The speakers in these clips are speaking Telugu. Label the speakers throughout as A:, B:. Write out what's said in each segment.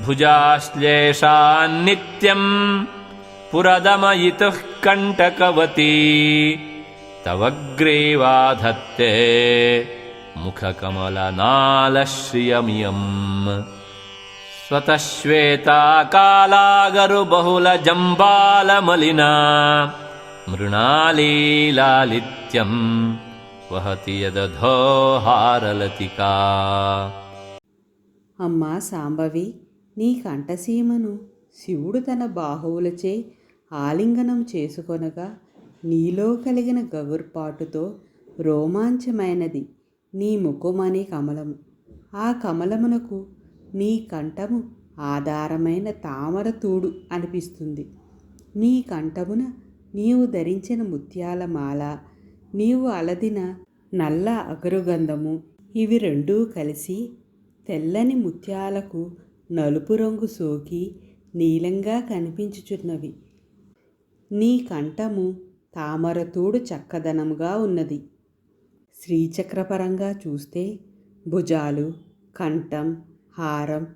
A: भुजाश्लेषान्नित्यम् पुरदमयितुः कण्टकवती। तव ग्रीवाधत्ते मुखकमलनालश्रियमियम् स्वतः श्वेता मृणालीलालित्यम् वहति यदधोहारलतिका।
B: अम्मा साम्बवि। నీ కంఠసీమను శివుడు తన బాహువులచే ఆలింగనం చేసుకొనగా నీలో కలిగిన గగుర్పాటుతో రోమాంచమైనది నీ ముఖమనే కమలము. ఆ కమలమునకు నీ కంఠము ఆధారమైన తామర తూడు అనిపిస్తుంది. నీ కంఠమున నీవు ధరించిన ముత్యాల మాల నీవు అలదిన నల్ల అగరుగంధము ఇవి రెండూ కలిసి తెల్లని ముత్యాలకు నలుపు రంగు సోకి నీలంగా కనిపించుచున్నవి. నీ కంఠము తామరతూడు చక్కదనముగా ఉన్నది. శ్రీచక్రపరంగా చూస్తే భుజాలు కంఠం హారం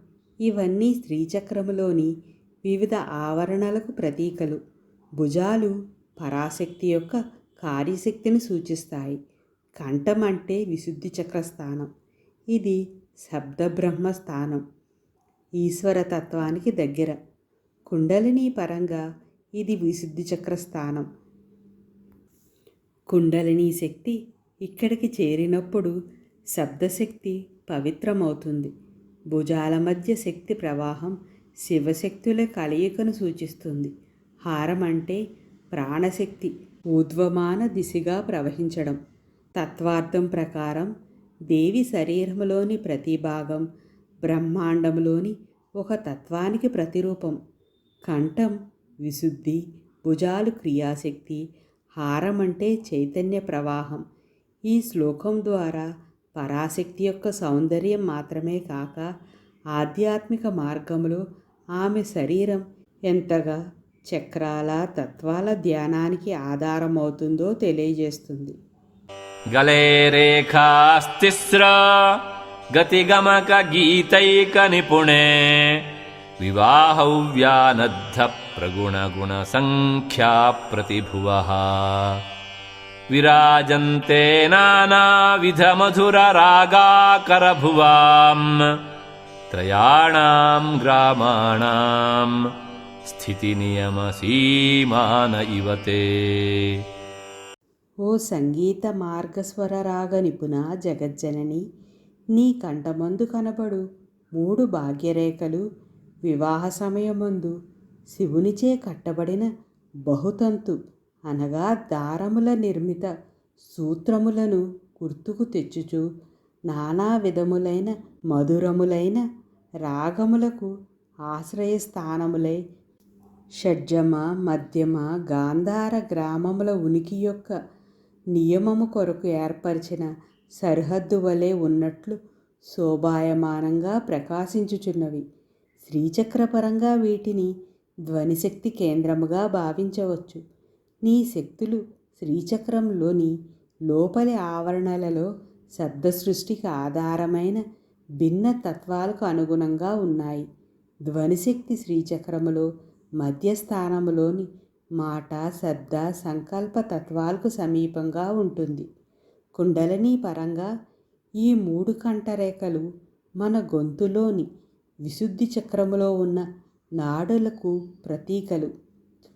B: ఇవన్నీ శ్రీచక్రములోని వివిధ ఆవరణలకు ప్రతీకలు. భుజాలు పరాశక్తి యొక్క కార్యశక్తిని సూచిస్తాయి. కంఠం అంటే విశుద్ధి చక్ర స్థానం ఇది శబ్దబ్రహ్మ స్థానం ఈశ్వరతత్వానికి దగ్గర. కుండలిని పరంగా ఇది విశుద్ధి చక్ర స్థానం కుండలిని శక్తి ఇక్కడికి చేరినప్పుడు శబ్దశక్తి పవిత్రమవుతుంది. భుజాల మధ్య శక్తి ప్రవాహం శివశక్తుల కలయికను సూచిస్తుంది. హారం అంటే ప్రాణశక్తి ఊర్ధ్వమాన దిశగా ప్రవహించడం. తత్వార్థం ప్రకారం దేవి శరీరంలోని ప్రతి భాగం బ్రహ్మాండంలోని ఒక తత్వానికి ప్రతిరూపం. కంఠం విశుద్ధి భుజాలు క్రియాశక్తి హారం అంటే చైతన్య ప్రవాహం. ఈ శ్లోకం ద్వారా పరాశక్తి యొక్క సౌందర్యం మాత్రమే కాక ఆధ్యాత్మిక మార్గంలో ఆమె శరీరం ఎంతగా చక్రాల తత్వాల ధ్యానానికి ఆధారమవుతుందో తెలియజేస్తుంది.
A: గలే రేఖాస్తిస్ర गतिगमकगीतैकनिपुणे विवाहव्यानद्ध प्रगुणगुणसङ्ख्या विराजन्ते नानाविधमधुररागाकरभुवाम् त्रयाणाम् ग्रामाणाम् स्थितिनियमसीमान इव ते।
B: ओ सङ्गीतमार्गस्वरराग जगज्जननी। నీ కంఠమందు కనబడు మూడు భాగ్యరేఖలు. వివాహ సమయమందు శివునిచే కట్టబడిన బహుతంతు అనగా దారముల నిర్మిత సూత్రములను గుర్తుకు తెచ్చుచు నానా విధములైన మధురములైన రాగములకు ఆశ్రయస్థానములై షడ్జమ మధ్యమ గాంధార గ్రామముల ఉనికి యొక్క నియమము కొరకు ఏర్పరిచిన సరిహద్దు వలె ఉన్నట్లు శోభాయమానంగా ప్రకాశించుచున్నవి. శ్రీచక్రపరంగా వీటిని ధ్వనిశక్తి కేంద్రముగా భావించవచ్చు. నీ శక్తులు శ్రీచక్రంలోని లోపలి ఆవరణలలో శబ్ద సృష్టికి ఆధారమైన భిన్న తత్వాలకు అనుగుణంగా ఉన్నాయి. ధ్వనిశక్తి శ్రీచక్రములో మధ్యస్థానములోని మాట శబ్ద సంకల్ప తత్వాలకు సమీపంగా ఉంటుంది. కుండలిని పరంగా ఈ మూడు కంఠరేఖలు మన గొంతులోని విశుద్ధి చక్రములో ఉన్న నాడులకు ప్రతీకలు.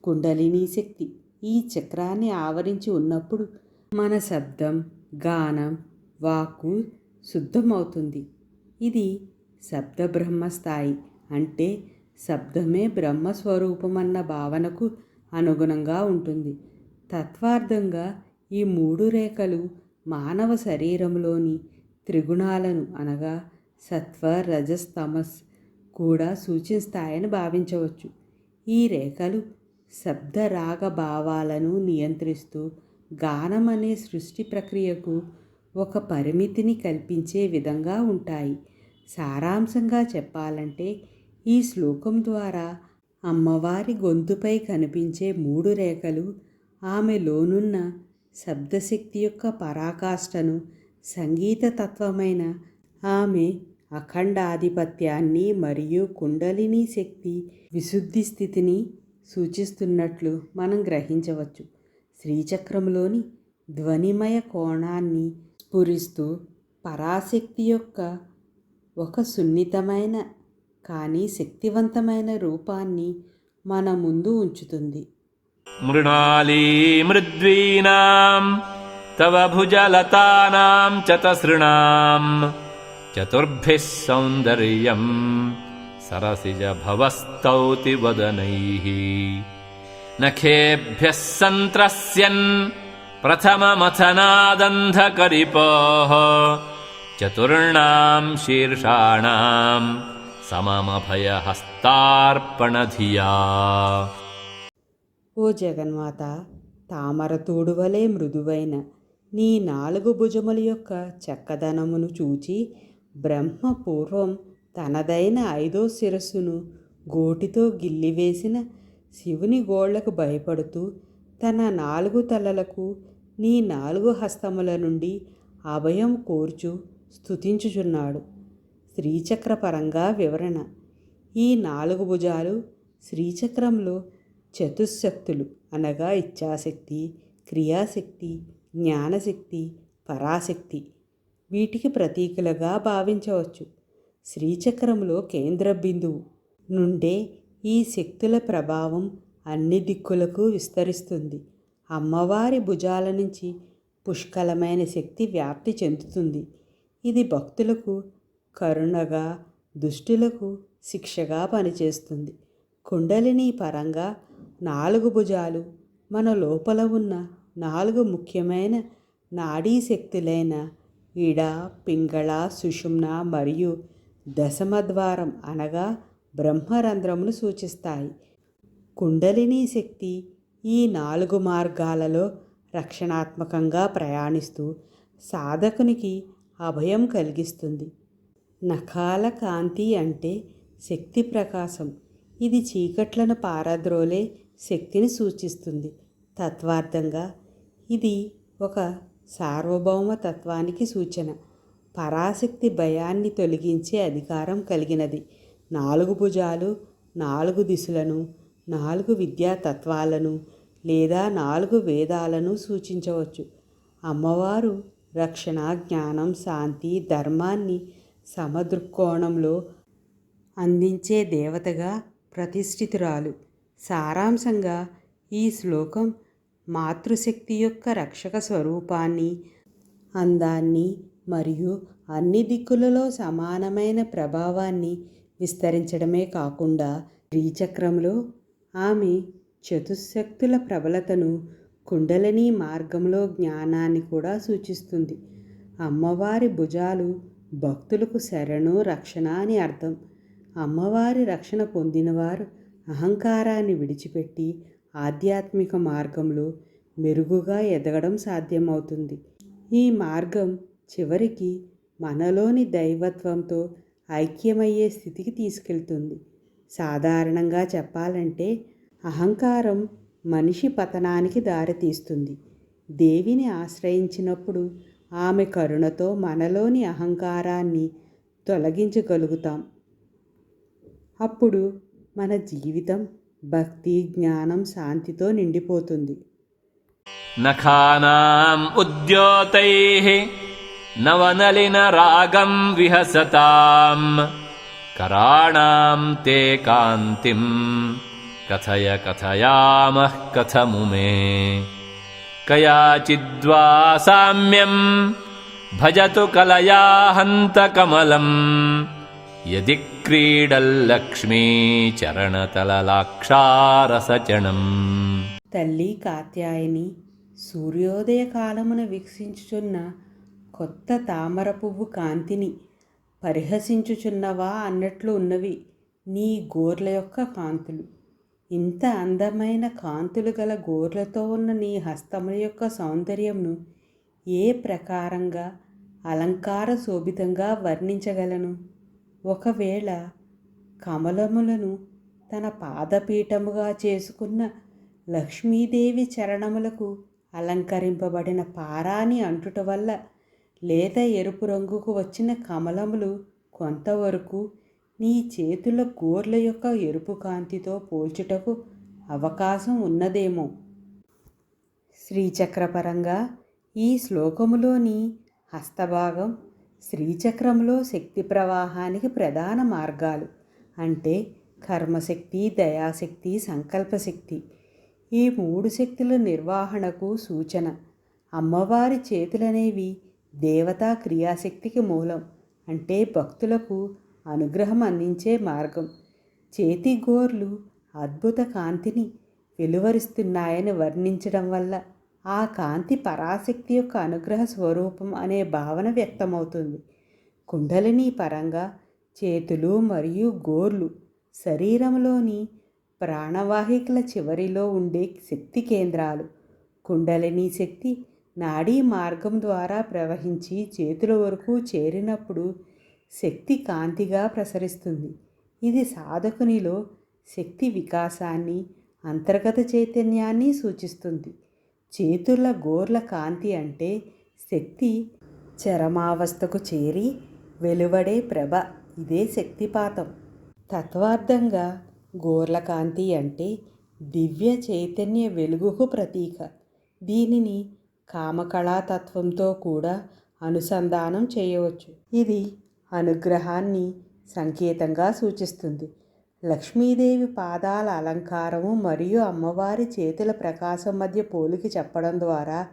B: కుండలిని శక్తి ఈ చక్రాన్ని ఆవరించి ఉన్నప్పుడు మన శబ్దం గానం వాక్కు శుద్ధమవుతుంది. ఇది శబ్ద బ్రహ్మ స్థాయి అంటే శబ్దమే బ్రహ్మస్వరూపమన్న భావనకు అనుగుణంగా ఉంటుంది. తత్వార్థంగా ఈ మూడు రేఖలు మానవ శరీరంలోని త్రిగుణాలను అనగా సత్వ రజస్ తమస్ కూడా సూచిస్తాయని భావించవచ్చు. ఈ రేఖలు శబ్దరాగ భావాలను నియంత్రిస్తూ గానం అనే సృష్టి ప్రక్రియకు ఒక పరిమితిని కల్పించే విధంగా ఉంటాయి. సారాంశంగా చెప్పాలంటే ఈ శ్లోకం ద్వారా అమ్మవారి గొంతుపై కనిపించే మూడు రేఖలు ఆమెలోనున్న శబ్దశక్తి యొక్క పరాకాష్ఠను సంగీత తత్వమైన ఆమె అఖండాధిపత్యాన్ని మరియు కుండలిని శక్తి విశుద్ధి స్థితిని సూచిస్తున్నట్లు మనం గ్రహించవచ్చు. శ్రీచక్రంలోని ధ్వనిమయ కోణాన్ని స్ఫురిస్తూ పరాశక్తి యొక్క ఒక సున్నితమైన కానీ శక్తివంతమైన రూపాన్ని మన ముందు ఉంచుతుంది.
A: मृणाली मृद्वीनाम् तव भुजलतानाम् चतसृणाम् चतुर्भिः सौन्दर्यम् सरसिजभवस्तौति वदनैः। नखेभ्यः सन्त्रस्यन् प्रथममथनादन्धकरिपोः। चतुर्णाम् शीर्षाणाम् सममभयहस्तार्पणधिया।
B: ఓ జగన్మాత తామరతోడు వలె మృదువైన నీ నాలుగు భుజముల యొక్క చక్కదనమును చూచి బ్రహ్మ పూర్వం తనదైన ఐదో శిరస్సును గోటితో గిల్లివేసిన శివుని గోళ్ళకు భయపడుతూ తన నాలుగు తలలకు నీ నాలుగు హస్తముల నుండి అభయం కోర్చు స్థుతించుచున్నాడు శ్రీచక్రపరంగా వివరణ. ఈ నాలుగు భుజాలు శ్రీచక్రంలో చతుశక్తులు అనగా ఇచ్ఛాశక్తి క్రియాశక్తి జ్ఞానశక్తి పరాశక్తి. వీటికి ప్రతీకలుగా భావించవచ్చు. శ్రీచక్రంలో కేంద్ర బిందువు నుండే ఈ శక్తుల ప్రభావం అన్ని దిక్కులకు విస్తరిస్తుంది. అమ్మవారి భుజాల నుంచి పుష్కలమైన శక్తి వ్యాప్తి చెందుతుంది. ఇది భక్తులకు కరుణగా దుష్టులకు శిక్షగా పనిచేస్తుంది. కుండలిని పరంగా నాలుగు భుజాలు. మన లోపల ఉన్న నాలుగు ముఖ్యమైన నాడీ శక్తులైన ఇడ పింగళ సుషుమ్న మరియు దశమద్వారం అనగా బ్రహ్మరంధ్రమును సూచిస్తాయి. కుండలిని శక్తి ఈ నాలుగు మార్గాలలో రక్షణాత్మకంగా ప్రయాణిస్తూ సాధకునికి అభయం కలిగిస్తుంది. నఖాల కాంతి అంటే శక్తి ప్రకాశం. ఇది చీకట్లను పారద్రోలే శక్తిని సూచిస్తుంది. తత్వార్థంగా ఇది ఒక సార్వభౌమ తత్వానికి సూచన. పరాశక్తి భయాన్ని తొలగించే అధికారం కలిగినది. నాలుగు భుజాలు నాలుగు దిశలను నాలుగు విద్యా తత్వాలను లేదా నాలుగు వేదాలను సూచించవచ్చు. అమ్మవారు రక్షణ జ్ఞానం శాంతి ధర్మాన్ని సమదృక్కోణంలో అందించే దేవతగా ప్రతిష్ఠితురాలు. సారాంశంగా ఈ శ్లోకం మాతృశక్తి యొక్క రక్షక స్వరూపాన్ని అందాన్ని మరియు అన్ని దిక్కులలో సమానమైన ప్రభావాన్ని విస్తరించడమే కాకుండా శ్రీచక్రంలో ఆమె చతుశక్తుల ప్రబలతను కుండలిని మార్గంలో జ్ఞానాన్ని కూడా సూచిస్తుంది. అమ్మవారి భుజాలు భక్తులకు శరణు రక్షణ అని అర్థం. అమ్మవారి రక్షణ పొందినవారు అహంకారాన్ని విడిచిపెట్టి ఆధ్యాత్మిక మార్గంలో మెరుగుగా ఎదగడం సాధ్యమవుతుంది. ఈ మార్గం చివరికి మనలోని దైవత్వంతో ఐక్యమయ్యే స్థితికి తీసుకెళ్తుంది. సాధారణంగా చెప్పాలంటే అహంకారం మనిషి పతనానికి దారితీస్తుంది. దేవిని ఆశ్రయించినప్పుడు ఆమె కరుణతో మనలోని అహంకారాన్ని తొలగించగలుగుతాం. అప్పుడు మన జీవితం భక్తి జ్ఞానం శాంతితో నిండిపోతుంది.
A: నఖానాం ఉద్యోతై నవనలిన రాగం విహసతాం. కరాణాం తే కాంతిం కథయ కథయామః కథముమే కయాచిద్వా సామ్యం భజతు కలయా కమలం. यदि క్రీడల్లక్ష్మీచరణతలలాక్షారసచణం
B: తల్లి కాత్యాయని సూర్యోదయ కాలమున వీక్షించుచున్న కొత్త తామర పువ్వు కాంతిని పరిహసించుచున్నవా అన్నట్లు ఉన్నవి నీ గోర్ల యొక్క కాంతులు. ఇంత అందమైన కాంతులు గల గోర్లతో ఉన్న నీ హస్తముల యొక్క సౌందర్యంను ఏ ప్రకారంగా అలంకార శోభితంగా వర్ణించగలను? ఒకవేళ కమలములను తన పాదపీఠముగా చేసుకున్న లక్ష్మీదేవి చరణములకు అలంకరింపబడిన పారాని అంటుట వల్ల లేత ఎరుపు రంగుకు వచ్చిన కమలములు కొంతవరకు నీ చేతుల గోర్ల యొక్క ఎరుపు కాంతితో పోల్చుటకు అవకాశం ఉన్నదేమో. శ్రీచక్రపరంగా ఈ శ్లోకములోని హస్తభాగం శ్రీచక్రంలో శక్తి ప్రవాహానికి ప్రధాన మార్గాలు అంటే కర్మశక్తి దయాశక్తి సంకల్పశక్తి. ఈ మూడు శక్తుల నిర్వహణకు సూచన. అమ్మవారి చేతులనేవి దేవతా క్రియాశక్తికి మూలం అంటే భక్తులకు అనుగ్రహం అందించే మార్గం. చేతి గోర్లు అద్భుత కాంతిని వెలువరిస్తున్నాయని వర్ణించడం వల్ల ఆ కాంతి పరాశక్తి యొక్క అనుగ్రహ స్వరూపం అనే భావన వ్యక్తమవుతుంది. కుండలిని పరంగా చేతులు మరియు గోర్లు శరీరంలోని ప్రాణవాహికల చివరిలో ఉండే శక్తి కేంద్రాలు. కుండలిని శక్తి నాడీ మార్గం ద్వారా ప్రవహించి చేతుల వరకు చేరినప్పుడు శక్తి కాంతిగా ప్రసరిస్తుంది. ఇది సాధకునిలో శక్తి వికాసాన్ని అంతర్గత చైతన్యాన్ని సూచిస్తుంది. చేతుల గోర్ల కాంతి అంటే శక్తి చరమావస్థకు చేరి వెలువడే ప్రభ. ఇదే శక్తిపాతం. తత్వార్థంగా గోర్ల కాంతి అంటే దివ్య చైతన్య వెలుగుకు ప్రతీక. దీనిని కామకళాతత్వంతో కూడా అనుసంధానం చేయవచ్చు. ఇది అనుగ్రహాన్ని సంకేతంగా సూచిస్తుంది. లక్ష్మీదేవి పాదాల అలంకారము మరియు అమ్మవారి చేతుల ప్రకాశం మధ్య పోలిక చెప్పడం ద్వారా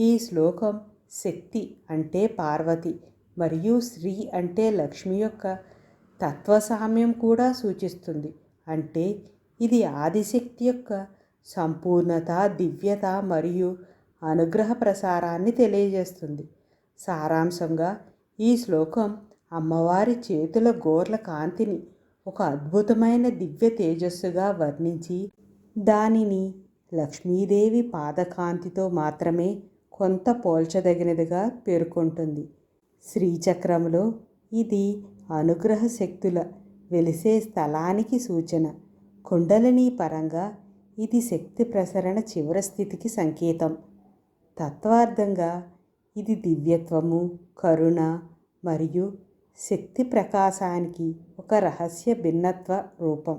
B: ఈ శ్లోకం శక్తి అంటే పార్వతి మరియు శ్రీ అంటే లక్ష్మి యొక్క తత్వసామ్యం కూడా సూచిస్తుంది. అంటే ఇది ఆదిశక్తి యొక్క సంపూర్ణత దివ్యత మరియు అనుగ్రహ ప్రసారాన్ని తెలియజేస్తుంది. సారాంశంగా ఈ శ్లోకం అమ్మవారి చేతుల గోర్ల కాంతిని ఒక అద్భుతమైన దివ్య తేజస్సుగా వర్ణించి దానిని లక్ష్మీదేవి పాదకాంతితో మాత్రమే కొంత పోల్చదగినదిగా పేర్కొంటుంది. శ్రీచక్రంలో ఇది అనుగ్రహ శక్తుల వెలిసే స్థలానికి సూచన. కుండలిని పరంగా ఇది శక్తి ప్రసరణ చివరి స్థితికి సంకేతం. తత్వార్థంగా ఇది దివ్యత్వము కరుణ మరియు శక్తి ప్రకాశానికి ఒక రహస్య భిన్నత్వ రూపం.